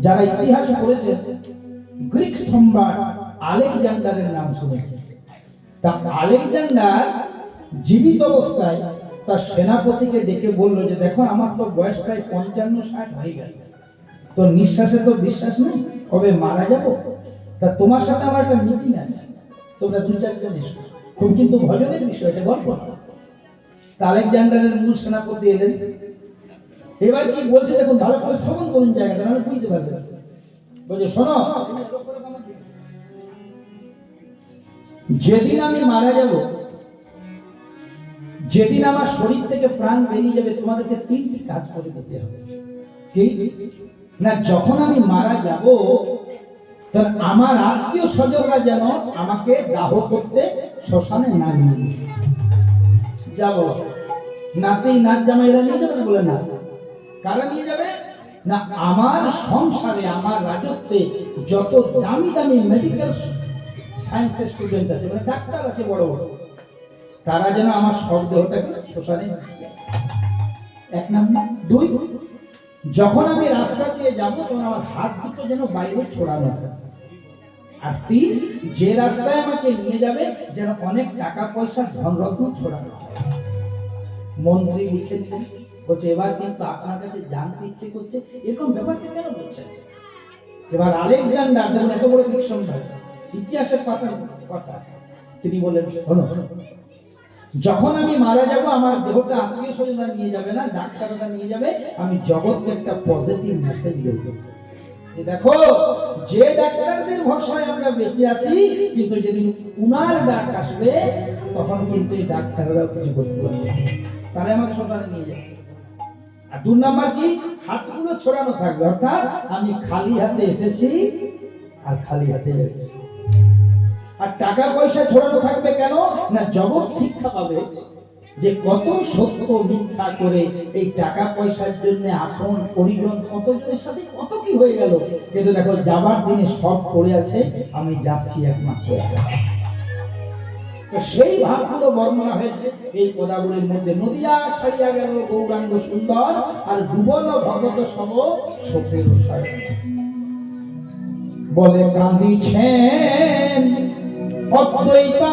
যারা ইতিহাস পড়েছে, গ্রিক সম্রাট আলেকজান্ডারের নাম শুনেছে। তা আলেকজান্ডার জীবিত অবস্থায় তার সেনাপতিকে ডেকে বলল যে, দেখো, আমার তো বয়স প্রায় পঞ্চান্ন ষাট হয়ে গেল। তো নিঃশ্বাসে তো বিশ্বাস নেই? কবে মারা যাব? তা তোমার সাথে আমার একটা মিটিং আছে। তোমরা দু চারজন এসো। খুব কিন্তু ভজনের বিষয় এটা গল্প না তা আলেকজান্ডারের মূল সেনাপতি এলেন। এবার কি বলছে দেখুন, ভালো করে শ্রবণ করুন জায়গাটা আমি বুঝতে পারবেন বলছে, শোনো, যেদিন আমি মারা যাব, যেদিন আমার শরীর থেকে প্রাণ বেরিয়ে যাবে, তোমাদেরকে তিনটি কাজ করে দিতে হবে। কি? না, যখন আমি মারা যাব তখন আমার আত্মীয় স্বজনরা যেন আমাকে দাহ করতে শ্মশানে না নিয়ে। যাব। নাতেই নাচ জামাইরা নিয়ে যাবে বলে না? কারা নিয়ে যাবে? না, আমার সংসারে, আমার রাজত্বে যত দামি দামি মেডিকেল সায়েন্সের স্টুডেন্ট আছে মানে ডাক্তার আছে বড় বড়, তারা যেন আমার সব শ্মশানে এক নাম্বার। দুই, যখন আমি রাস্তা দিয়ে যাব, তখন আমার হাত দুটো যেন বাইরে ছড়ানো থাকে। আর তিন, যে রাস্তায় আমাকে নিয়ে যাবে, যেন অনেক টাকা পয়সা ধনরত্ন ছড়ানো। মন্ত্রী লিখে দিলেন বলছে, এবার কিন্তু আপনার কাছে জানতে ইচ্ছে করছে, এরকম ব্যাপারটা কেন বলছেন? এবার আলেকজান্ডার, দেখুন এত বড় ফিকশন ভাই ইতিহাসের পাতার কথা। তিনি বললেন, শোনো, যখন আমি মারা যাব, আমার দেহটা আত্মীয় স্বজনরা নিয়ে যাবে না, ডাক্তাররা নিয়ে যাবে, আমি জগৎকে একটা পজিটিভ মেসেজ দেব। যে দেখো, যে ডাক্তারদের ভরসায় আমরা বেঁচে আছি, কিন্তু যেদিন উনার ডাক আসবে, তখন কিন্তু এই ডাক্তাররাও কিছু করতে পারবে। তারা আমাকে শ্মশানে নিয়ে যাবে। আর দু নাম্বার কি? হাতগুলো ছড়ানো থাকবে। অর্থাৎ আমি খালি হাতে এসেছি আর খালি হাতে যাচ্ছি। আর টাকা পয়সা ছড়ানো থাকবে কেন? না, জগৎ শিক্ষা পাবে যে কত সত্য মিথ্যা করে এই টাকা পয়সার জন্য আপন পরিজন কতজনের সাথে কত কি হয়ে গেল? কিন্তু দেখো, যাবার দিনে সব পড়ে আছে। আমি যাচ্ছি একমাত্র। সেই ভাবগুলো বর্ণনা হয়েছে। এই পদাবলীর মধ্যে নদিয়া ছাড়িয়া গেল গৌরাঙ্গ সুন্দর, আর ডুবল ভগত সব সফের বলে কাঁদিছেন অদ্বৈতা।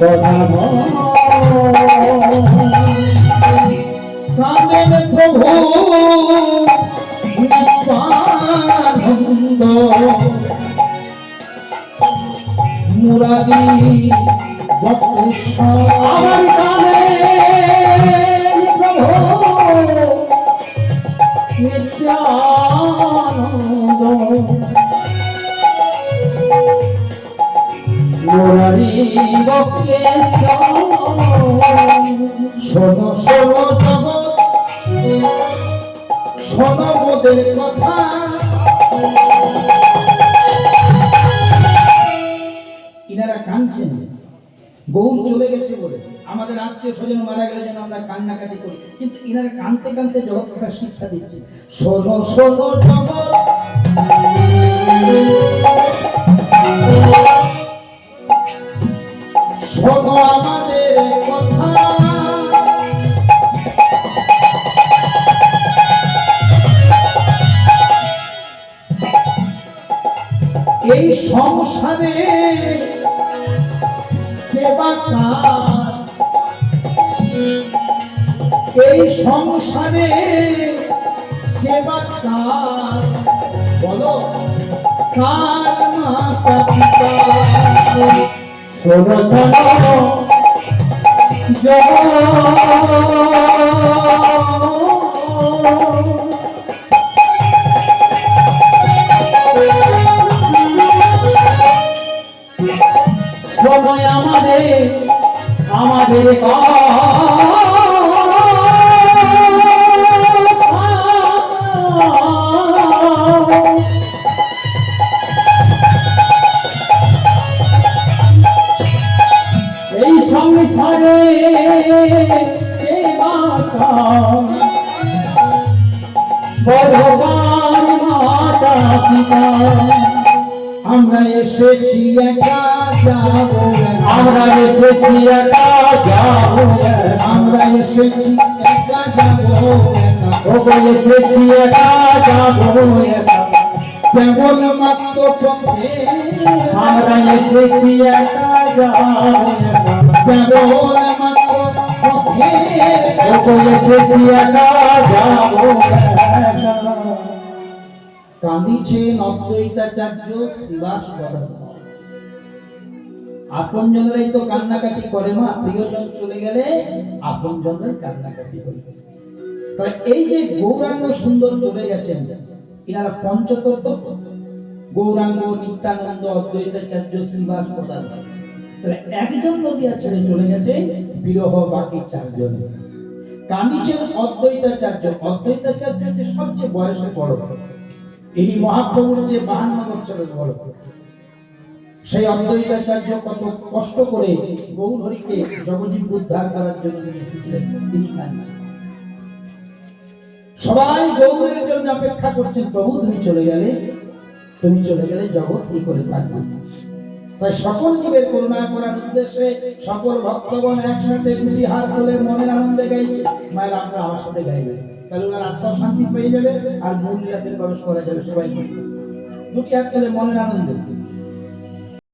প্রভু মুরারি আমার কামের প্রভু নিত্যানন্দ। ইনারা কাঁদছেন গৌর চলে গেছে বলে। আমাদের আত্মীয় স্বজন মারা গেলে যেন আমরা কান্নাকাটি করি। কিন্তু ইনারা কানতে কানতে জগৎ কথা শিক্ষা দিচ্ছে শোনো শোনো জগৎ কার? এই সংসারে কে বা বলো। কার মাতা পিতা? শোনো শোনো। জগৎ সময় আমাদের আমাদের এই সংসারে ভগবান মাতা পিতা। আমরা এসেছি একা যাব আমরা এসেছি একা যাব আমরা এসেছি একা যাব ওগো এসেছি একা যাব কেবল মাত্র পথে আমরা এসেছি একা যাব কেবল মাত্র পথে ওগো এসেছি একা যাব কাঁদিছেন অদ্বৈতাচার্য শ্রীবাস আপন জনেরাই তো কান্নাকাটি করে মা, প্রিয়জন চলে গেলে আপন জনরাই কান্নাকাটি করে। তাই এই যে গৌরাঙ্গ সুন্দর চলে গেছেন, এনারা পঞ্চতত্ত্ব গৌরাঙ্গ, নিত্যানন্দ, অদ্বৈতাচার্য শ্রীবাস গদাধর তাহলে একজন নদিয়া ছেড়ে চলে গেছে, বিরহ বাকি চারজন। কাঁদিছেন অদ্বৈতাচার্য। অদ্বৈতাচার্য হচ্ছে সবচেয়ে বয়সে বড়। ইনি মহাপ্রভুর যে বাহান্ন বছরের বড় সেই অদ্বৈতাচার্য কত কষ্ট করে গৌরহরিকে জগজীব উদ্ধার করার জন্য তিনি এসেছিলেন, তিনি কাঁদছেন। সবাই গৌরের জন্য অপেক্ষা করছেন, প্রভু, তুমি চলে গেলে, তুমি চলে গেলে জগৎ কি করে থাকবে? তাই সকল জীবের করুণা করার উদ্দেশ্যে সকল ভক্তগণ একসাথে হাত তুলে মনের আনন্দে গাইছে, মায়ের, আমরা আমার সাথে গাইবে তাহলে ওনার আত্মা শান্তি পেয়ে যাবে আর রাতে প্রবেশ করা যাবে সবাই। দুটি হাত তাহলে মনের আনন্দে